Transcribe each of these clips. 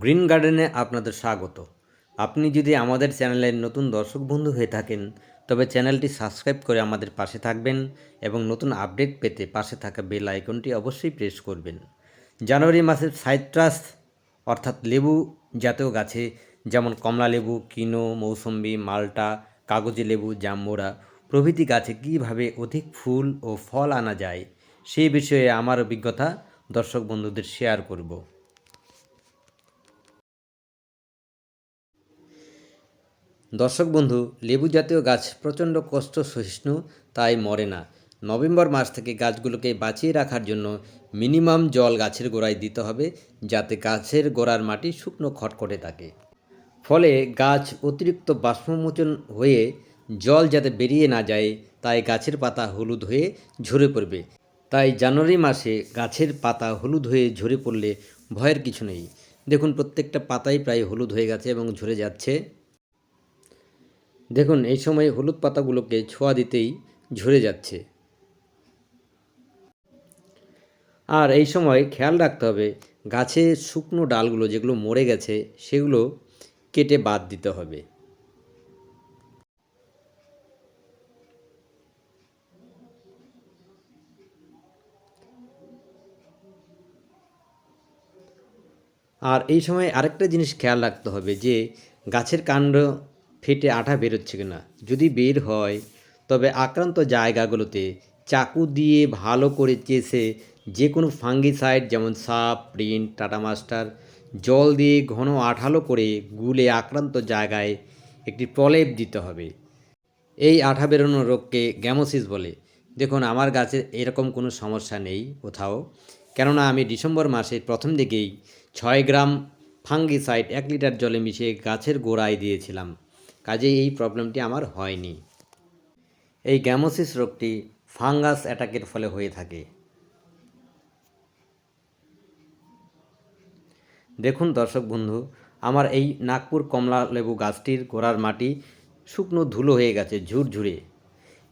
Green গার্ডেনে আপনাদের স্বাগত। আপনি যদি আমাদের চ্যানেলের নতুন দর্শক বন্ধু হয়ে থাকেন, তবে চ্যানেলটি সাবস্ক্রাইব করে আমাদের পাশে থাকবেন এবং নতুন আপডেট পেতে পাশে থাকা বেল আইকনটি অবশ্যই প্রেস করবেন। জানুয়ারি মাসে সাইট্রাস, অর্থাৎ লেবু জাতীয় গাছে, যেমন কমলা লেবু, কিনো, মৌসম্বি, মাল্টা, কাগজি লেবু, জাম্বুরা, প্রভৃতি গাছে কীভাবে অধিক ফুল ও ফল আনা যায় সেই বিষয়ে আমার অভিজ্ঞতা দর্শক বন্ধুদের শেয়ার করব। দর্শক বন্ধু, লেবু জাতীয় গাছ প্রচণ্ড কষ্ট সহিষ্ণু, তাই মরে না। নভেম্বর মাস থেকে গাছগুলোকে বাঁচিয়ে রাখার জন্য মিনিমাম জল গাছের গোড়ায় দিতে হবে, যাতে গাছের গোড়ার মাটি শুকনো খটখটে থাকে। ফলে গাছ অতিরিক্ত বাষ্পমোচন হয়ে জল যাতে বেরিয়ে না যায়, তাই গাছের পাতা হলুদ হয়ে ঝরে পড়বে। তাই জানুয়ারি মাসে গাছের পাতা হলুদ হয়ে ঝরে পড়লে ভয়ের কিছু নেই। দেখুন, প্রত্যেকটা পাতাই প্রায় হলুদ হয়ে গেছে এবং ঝরে যাচ্ছে। দেখুন, এই সময় হলুদ পাতাগুলোকে ছোঁয়া দিতেই ঝরে যাচ্ছে। আর এই সময় খেয়াল রাখতে হবে, গাছে শুকনো ডালগুলো যেগুলো মরে গেছে, সেগুলো কেটে বাদ দিতে হবে। আর এই সময় আরেকটা জিনিস খেয়াল রাখতে হবে যে, গাছের কাণ্ড ফেটে আঠা বেরোচ্ছে কিনা? যদি বের হয়, তবে আক্রান্ত জায়গাগুলোতে চাকু দিয়ে ভালো করে চেষে যে কোনো ফাঙ্গিসাইড যেমন সাপ প্রিন্ট টাটা মাস্টার, জল দিয়ে ঘন আঠালো করে গুলে আক্রান্ত জায়গায় একটি প্রলেপ দিতে হবে। এই আঠা বেরোনো রোগকে গ্যামোসিস বলে। দেখুন, আমার গাছে এরকম কোনো সমস্যা নেই কোথাও, কেননা আমি ডিসেম্বর মাসে প্রথম দিকেই ছয় গ্রাম ফাঙ্গিসাইড এক লিটার জলে মিশিয়ে গাছের গোড়ায় দিয়েছিলাম। কাজেই এই প্রবলেমটি আমার হয়নি। এই গ্যামোসিস রোগটি ফাঙ্গাস অ্যাটাকের ফলে হয়ে থাকে। দেখুন দর্শক বন্ধু, আমার এই নাগপুর কমলা লেবু গাছটির গোড়ার মাটি শুকনো ধুলো হয়ে গেছে ঝুরঝুরে।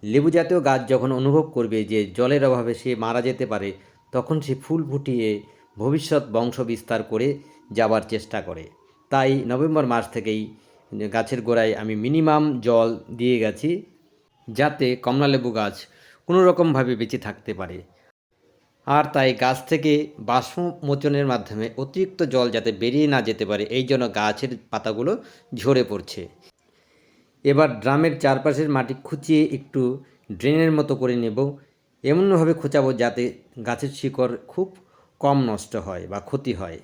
লেবু জাতীয় গাছ যখন অনুভব করবে যে জলের অভাবে সে মারা যেতে পারে, তখন সে ফুল ফুটিয়ে ভবিষ্যৎ বংশ বিস্তার করে যাবার চেষ্টা করে। তাই নভেম্বর মাস থেকেই গাছের গোড়ায় আমি মিনিমাম জল দিয়ে গেছি যাতে কমলালেবু গাছ কোনো রকমভাবে বেঁচে থাকতে পারে। আর তাই গাছ থেকে বাষ্পমোচনের মাধ্যমে অতিরিক্ত জল যাতে বেরিয়ে না যেতে পারে, এই জন্য গাছের পাতাগুলো ঝরে পড়ছে। এবার ড্রামের চারপাশের মাটি খুঁচিয়ে একটু ড্রেনের মতো করে নেব। এমনভাবে খোঁচাবো যাতে গাছের শিকড় খুব কম নষ্ট হয় বা ক্ষতি হয়।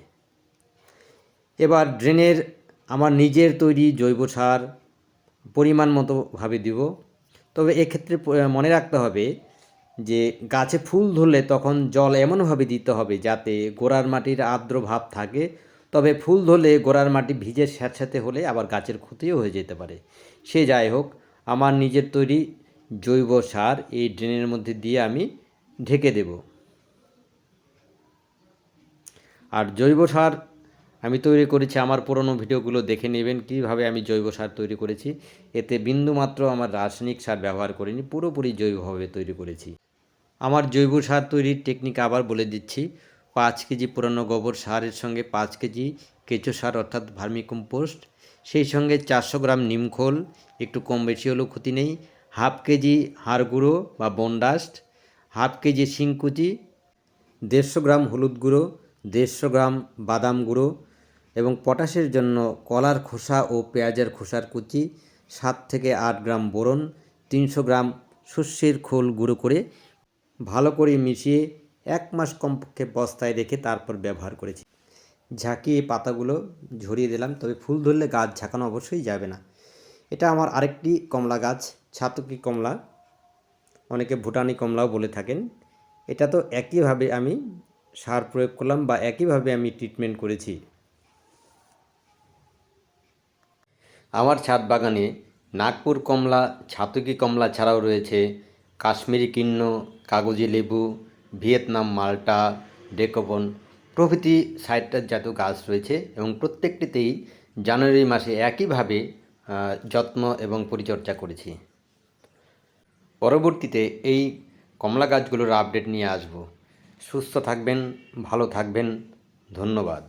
এবার ড্রেনের আমার নিজের তৈরি জৈব সার পরিমাণ মতোভাবে দিব। তবে এক্ষেত্রে মনে রাখতে হবে যে গাছে ফুল ধরলে তখন জল এমনভাবে দিতে হবে যাতে গোড়ার মাটির আর্দ্র ভাব থাকে। তবে ফুল ধরলে গোড়ার মাটি ভিজে স্যাঁতস্যাঁতে হলে আবার গাছের ক্ষতিও হয়ে যেতে পারে। সে যাই হোক, আমার নিজের তৈরি জৈব সার এই ড্রেনের মধ্যে দিয়ে আমি ঢেকে দেব। আর জৈব সার আমি তৈরি করেছি, আমার পুরনো ভিডিওগুলো দেখে নেবেন কীভাবে আমি জৈব সার তৈরি করেছি। এতে বিন্দুমাত্র আমার রাসায়নিক সার ব্যবহার করিনি, পুরোপুরি জৈবভাবে তৈরি করেছি। আমার জৈব সার তৈরির টেকনিক আবার বলে দিচ্ছি। পাঁচ কেজি পুরনো গোবর সারের সঙ্গে পাঁচ কেজি কেঁচো সার অর্থাৎ ভার্মিকম্পোস্ট, সেই সঙ্গে চারশো গ্রাম নিমখোল একটু কম বেশি হলেও ক্ষতি নেই, হাফ কেজি হাড় গুঁড়ো বা বনডাস্ট হাফ কেজি শিংকুচি, দেড়শো গ্রাম হলুদ গুঁড়ো, দেড়শো গ্রাম বাদাম গুঁড়ো এবং পটাশের জন্য কলার খোসা ও পেঁয়াজের খোসার কুচি, সাত থেকে আট গ্রাম বোরন, তিনশো গ্রাম শস্যের খোল গুঁড়ো করে ভালো করে মিশিয়ে এক মাস কমপক্ষে বস্তায় রেখে তারপর ব্যবহার করেছি। ঝাঁকিয়ে পাতাগুলো ঝরিয়ে দিলাম, তবে ফুল ধরলে গাছ ঝাঁকানো অবশ্যই যাবে না। এটা আমার আরেকটি কমলা গাছ, ছাতকি কমলা, অনেকে ভুটানি কমলাও বলে থাকেন। এটা তো একইভাবে আমি সার প্রয়োগ করলাম বা একইভাবে আমি ট্রিটমেন্ট করেছি। আমার ছাদ বাগানে নাগপুর কমলা, ছাতকি কমলা ছাড়াও রয়েছে কাশ্মীরি কিন্ন কাগজি লেবু, ভিয়েতনাম মাল্টা ডেকোবন প্রভৃতি সাইট্রাস জাতীয় গাছ রয়েছে এবং প্রত্যেকটিতেই জানুয়ারি মাসে একইভাবে যত্ন এবং পরিচর্যা করেছি। পরবর্তীতে এই কমলা গাছগুলোর আপডেট নিয়ে আসব। সুস্থ থাকবেন, ভালো থাকবেন, ধন্যবাদ।